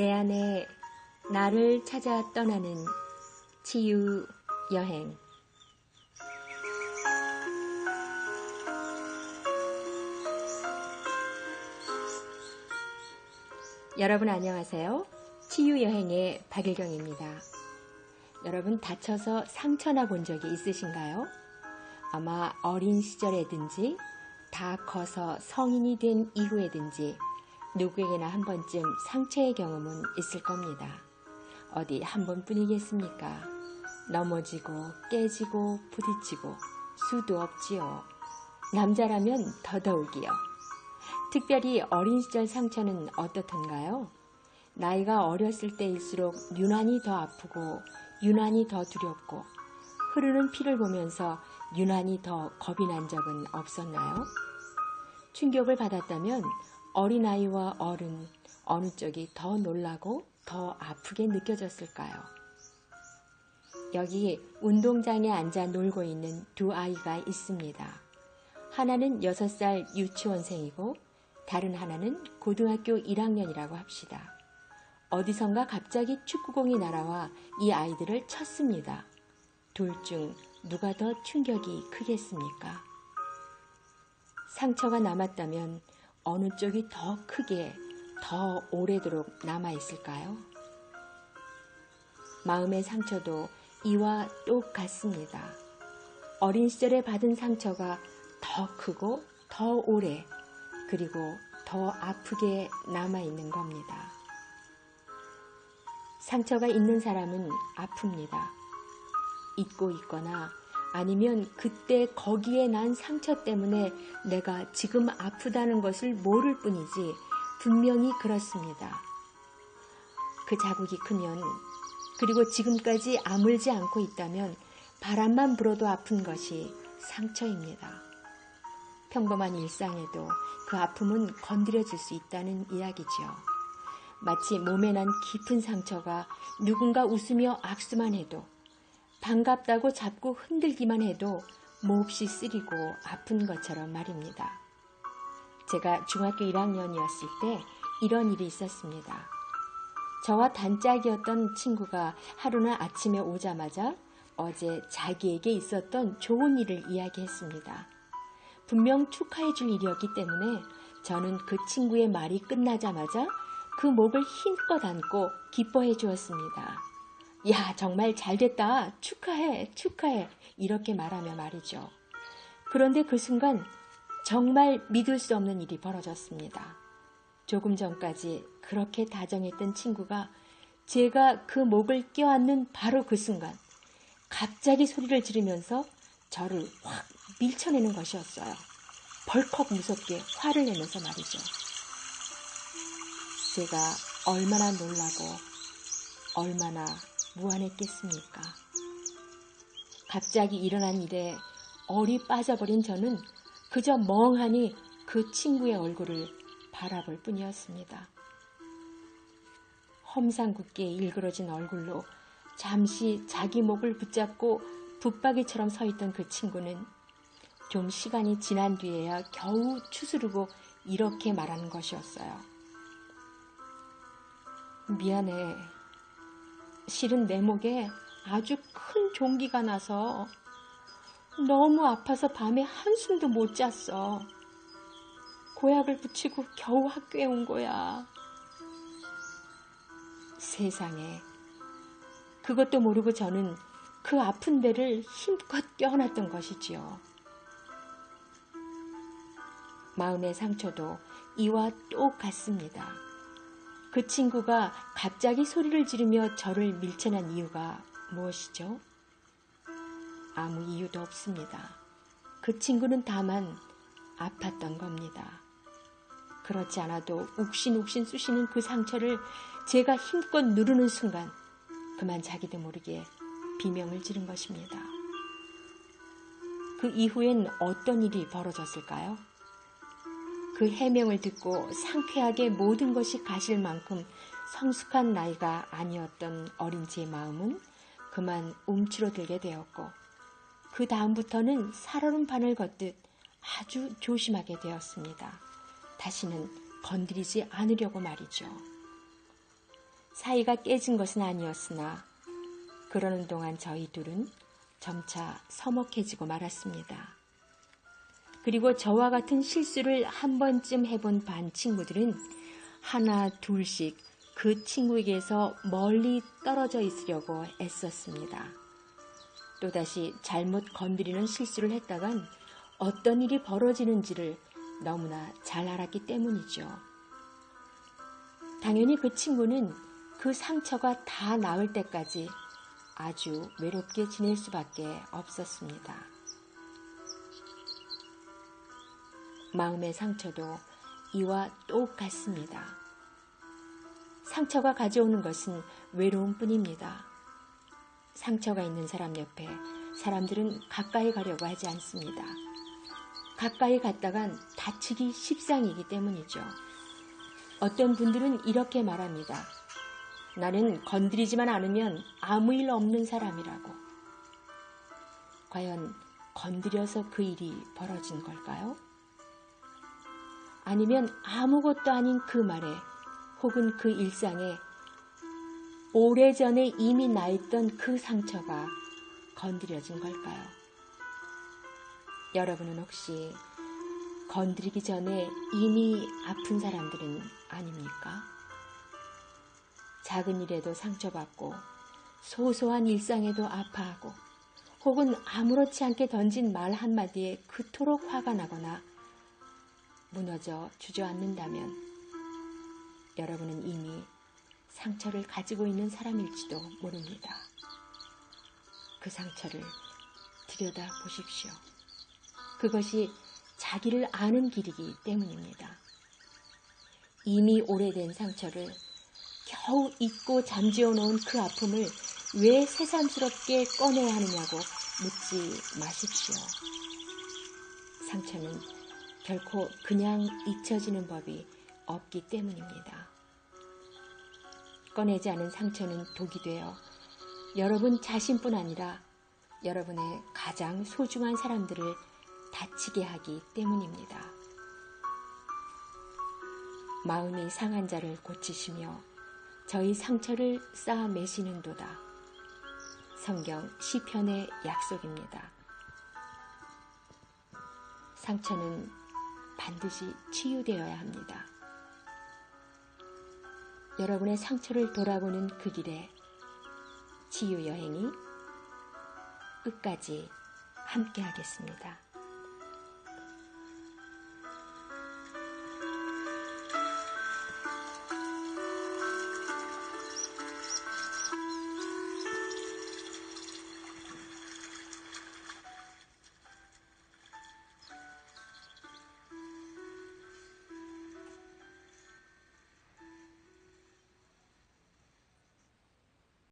내 안에 나를 찾아 떠나는 치유 여행. 여러분 안녕하세요. 치유 여행의 박일경입니다. 여러분 다쳐서 상처나 본 적이 있으신가요? 아마 어린 시절에든지 다 커서 성인이 된 이후에든지 누구에게나 한 번쯤 상처의 경험은 있을 겁니다. 어디 한 번뿐이겠습니까? 넘어지고 깨지고 부딪히고 수도 없지요. 남자라면 더더욱이요. 특별히 어린 시절 상처는 어떻던가요? 나이가 어렸을 때일수록 유난히 더 아프고 유난히 더 두렵고 흐르는 피를 보면서 유난히 더 겁이 난 적은 없었나요? 충격을 받았다면 어린아이와 어른 어느 쪽이 더 놀라고 더 아프게 느껴졌을까요? 여기 운동장에 앉아 놀고 있는 두 아이가 있습니다. 하나는 6살 유치원생이고 다른 하나는 고등학교 1학년이라고 합시다. 어디선가 갑자기 축구공이 날아와 이 아이들을 쳤습니다. 둘 중 누가 더 충격이 크겠습니까? 상처가 남았다면 어느 쪽이 더 크게, 더 오래도록 남아있을까요? 마음의 상처도 이와 똑같습니다. 어린 시절에 받은 상처가 더 크고 더 오래, 그리고 더 아프게 남아있는 겁니다. 상처가 있는 사람은 아픕니다. 잊고 있거나 아니면 그때 거기에 난 상처 때문에 내가 지금 아프다는 것을 모를 뿐이지 분명히 그렇습니다. 그 자국이 크면 그리고 지금까지 아물지 않고 있다면 바람만 불어도 아픈 것이 상처입니다. 평범한 일상에도 그 아픔은 건드려질 수 있다는 이야기지요. 마치 몸에 난 깊은 상처가 누군가 웃으며 악수만 해도 반갑다고 잡고 흔들기만 해도 몹시 쓰리고 아픈 것처럼 말입니다. 제가 중학교 1학년이었을 때 이런 일이 있었습니다. 저와 단짝이었던 친구가 하루는 아침에 오자마자 어제 자기에게 있었던 좋은 일을 이야기했습니다. 분명 축하해 줄 일이었기 때문에 저는 그 친구의 말이 끝나자마자 그 목을 힘껏 안고 기뻐해 주었습니다. 야, 정말 잘 됐다. 축하해, 축하해. 이렇게 말하며 말이죠. 그런데 그 순간 정말 믿을 수 없는 일이 벌어졌습니다. 조금 전까지 그렇게 다정했던 친구가 제가 그 목을 껴안는 바로 그 순간 갑자기 소리를 지르면서 저를 확 밀쳐내는 것이었어요. 벌컥 무섭게 화를 내면서 말이죠. 제가 얼마나 놀라고 얼마나 무안했겠습니까? 갑자기 일어난 일에 얼이 빠져버린 저는 그저 멍하니 그 친구의 얼굴을 바라볼 뿐이었습니다. 험상궂게 일그러진 얼굴로 잠시 자기 목을 붙잡고 붙박이처럼 서 있던 그 친구는 좀 시간이 지난 뒤에야 겨우 추스르고 이렇게 말하는 것이었어요. 미안해. 실은 내 목에 아주 큰 종기가 나서 너무 아파서 밤에 한숨도 못 잤어. 고약을 붙이고 겨우 학교에 온 거야. 세상에. 그것도 모르고 저는 그 아픈 데를 힘껏 껴안았던 것이지요. 마음의 상처도 이와 똑같습니다. 그 친구가 갑자기 소리를 지르며 저를 밀쳐난 이유가 무엇이죠? 아무 이유도 없습니다. 그 친구는 다만 아팠던 겁니다. 그렇지 않아도 욱신욱신 쑤시는 그 상처를 제가 힘껏 누르는 순간 그만 자기도 모르게 비명을 지른 것입니다. 그 이후엔 어떤 일이 벌어졌을까요? 그 해명을 듣고 상쾌하게 모든 것이 가실 만큼 성숙한 나이가 아니었던 어린 제 마음은 그만 움츠러들게 되었고 그 다음부터는 살얼음 판을 걷듯 아주 조심하게 되었습니다. 다시는 건드리지 않으려고 말이죠. 사이가 깨진 것은 아니었으나 그러는 동안 저희 둘은 점차 서먹해지고 말았습니다. 그리고 저와 같은 실수를 한 번쯤 해본 반 친구들은 하나, 둘씩 그 친구에게서 멀리 떨어져 있으려고 애썼습니다. 또다시 잘못 건드리는 실수를 했다간 어떤 일이 벌어지는지를 너무나 잘 알았기 때문이죠. 당연히 그 친구는 그 상처가 다 나을 때까지 아주 외롭게 지낼 수밖에 없었습니다. 마음의 상처도 이와 똑같습니다. 상처가 가져오는 것은 외로움 뿐입니다. 상처가 있는 사람 옆에 사람들은 가까이 가려고 하지 않습니다. 가까이 갔다간 다치기 십상이기 때문이죠. 어떤 분들은 이렇게 말합니다. 나는 건드리지만 않으면 아무 일 없는 사람이라고. 과연 건드려서 그 일이 벌어진 걸까요? 아니면 아무것도 아닌 그 말에 혹은 그 일상에 오래전에 이미 나 있던 그 상처가 건드려진 걸까요? 여러분은 혹시 건드리기 전에 이미 아픈 사람들은 아닙니까? 작은 일에도 상처받고 소소한 일상에도 아파하고 혹은 아무렇지 않게 던진 말 한마디에 그토록 화가 나거나 무너져 주저앉는다면 여러분은 이미 상처를 가지고 있는 사람일지도 모릅니다. 그 상처를 들여다 보십시오. 그것이 자기를 아는 길이기 때문입니다. 이미 오래된 상처를 겨우 잊고 잠재워 놓은 그 아픔을 왜 새삼스럽게 꺼내야 하느냐고 묻지 마십시오. 상처는 결코 그냥 잊혀지는 법이 없기 때문입니다. 꺼내지 않은 상처는 독이 되어 여러분 자신뿐 아니라 여러분의 가장 소중한 사람들을 다치게 하기 때문입니다. 마음이 상한 자를 고치시며 저희 상처를 쌓아 매시는 도다. 성경 시편의 약속입니다. 상처는 반드시 치유되어야 합니다. 여러분의 상처를 돌아보는 그 길에 치유 여행이 끝까지 함께 하겠습니다.